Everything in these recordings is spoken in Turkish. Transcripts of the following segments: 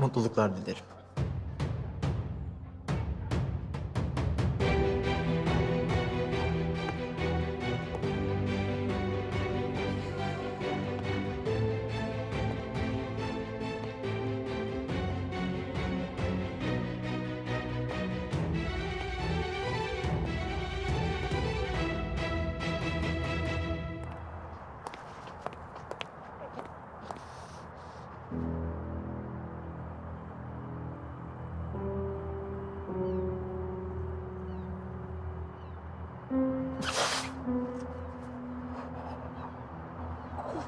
mutluluklar dilerim.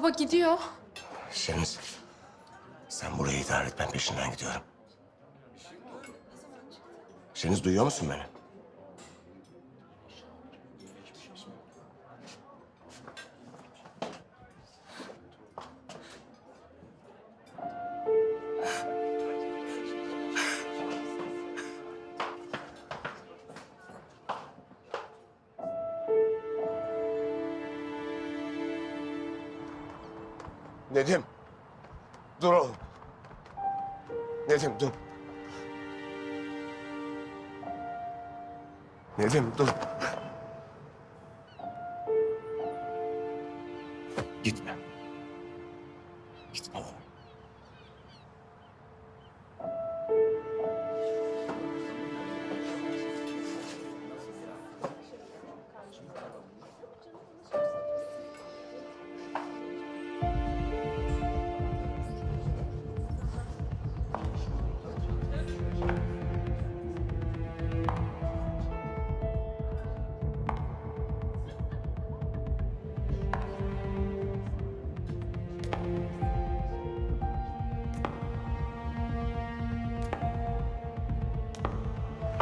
Baba gidiyor. Şeniz, sen burayı idare et. Ben peşinden gidiyorum. Şeniz duyuyor musun beni? Nedim. Dur oğlum. Nedim dur. Nedim dur. Gitme. Gitme oğlum.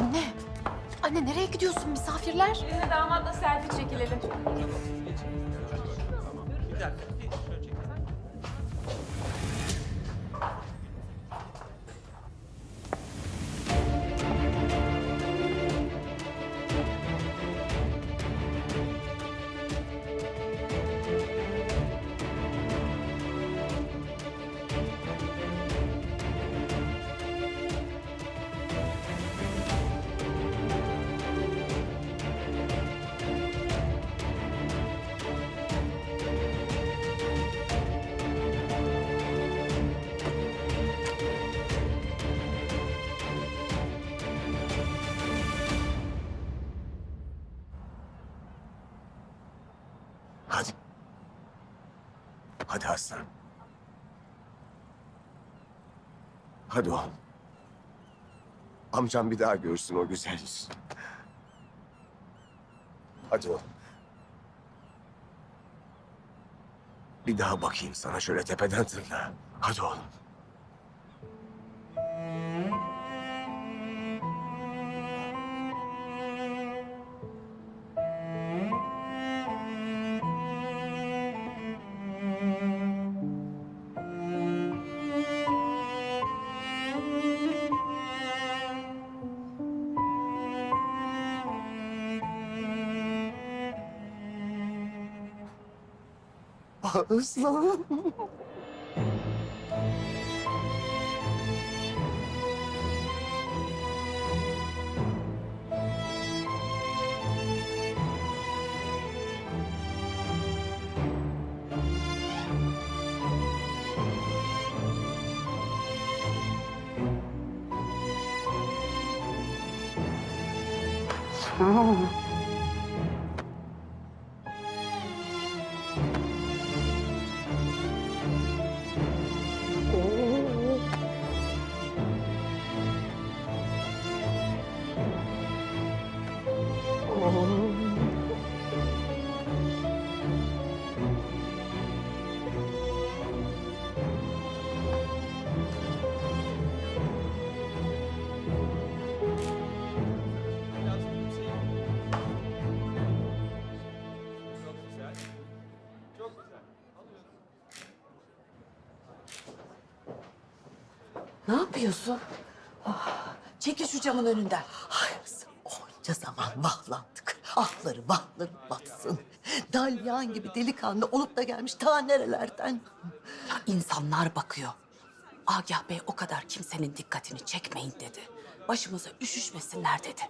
Anne. Anne nereye gidiyorsun misafirler? Biz damatla selfie çekilelim. Hadi. Hadi aslanım. Hadi oğlum. Amcam bir daha görsün o güzel yüzünü. Hadi oğlum. Bir daha bakayım sana şöyle tepeden tırnağa. Hadi oğlum. Aslanım. Tamam. Yapıyorsun? Çekil şu camın önünden. Ay kızım, onca zaman vahlandık. Ahları vahları batsın. Dalyan gibi delikanlı olup da gelmiş ta nerelerden. İnsanlar bakıyor. Agah Bey o kadar kimsenin dikkatini çekmeyin dedi. Başımıza üşüşmesinler dedi.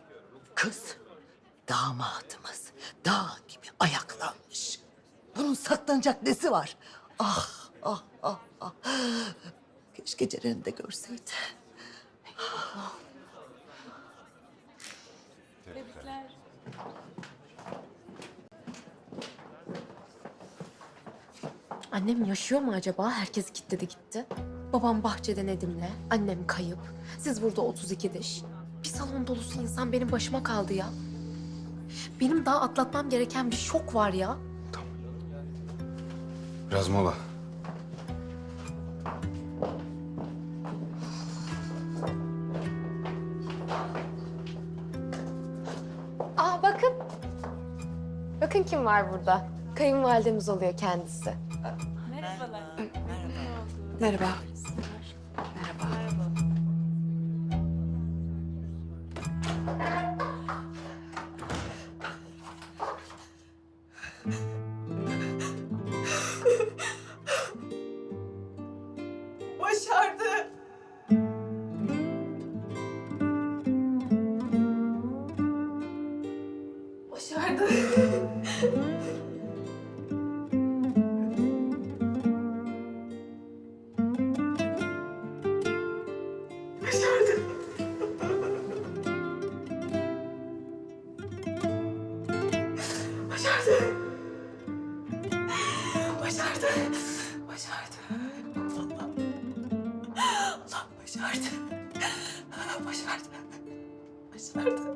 Kız, damadımız dağ gibi ayaklanmış. Bunun saklanacak nesi var? Ah, ah, ah, ah. Keşke Ceren'i de görseydi. Annem yaşıyor mu acaba? Herkes gitti de gitti. Babam bahçede Nedim'le, annem kayıp. Siz burada 32 diş. Bir salon dolusu insan benim başıma kaldı ya. Benim daha atlatmam gereken bir şok var ya. Biraz mola. Bakın kim var burada. Kayınvalidemiz oluyor kendisi. Merhaba. Başardı. Başardı. Başardı. Başardı. Başardı.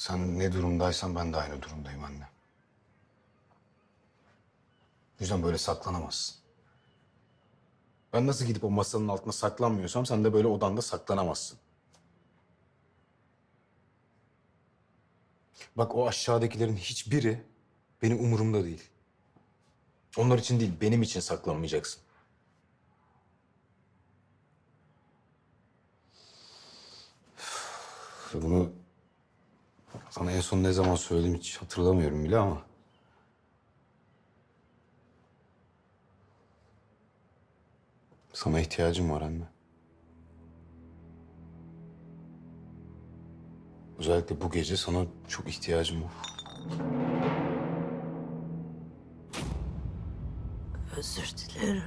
Sen ne durumdaysan ben de aynı durumdayım anne. O yüzden böyle saklanamazsın. Ben nasıl gidip o masanın altına saklanmıyorsam sen de böyle odanda saklanamazsın. Bak o aşağıdakilerin hiçbiri benim umurumda değil. Onlar için değil, benim için saklanmayacaksın. Bunu sana en son ne zaman söyledim hiç hatırlamıyorum bile ama. Sana ihtiyacım var anne. Özellikle bu gece sana çok ihtiyacım var. Özür dilerim.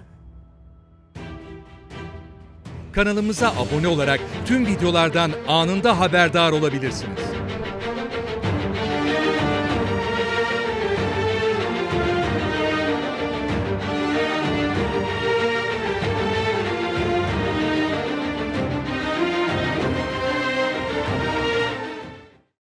Kanalımıza abone olarak tüm videolardan anında haberdar olabilirsiniz.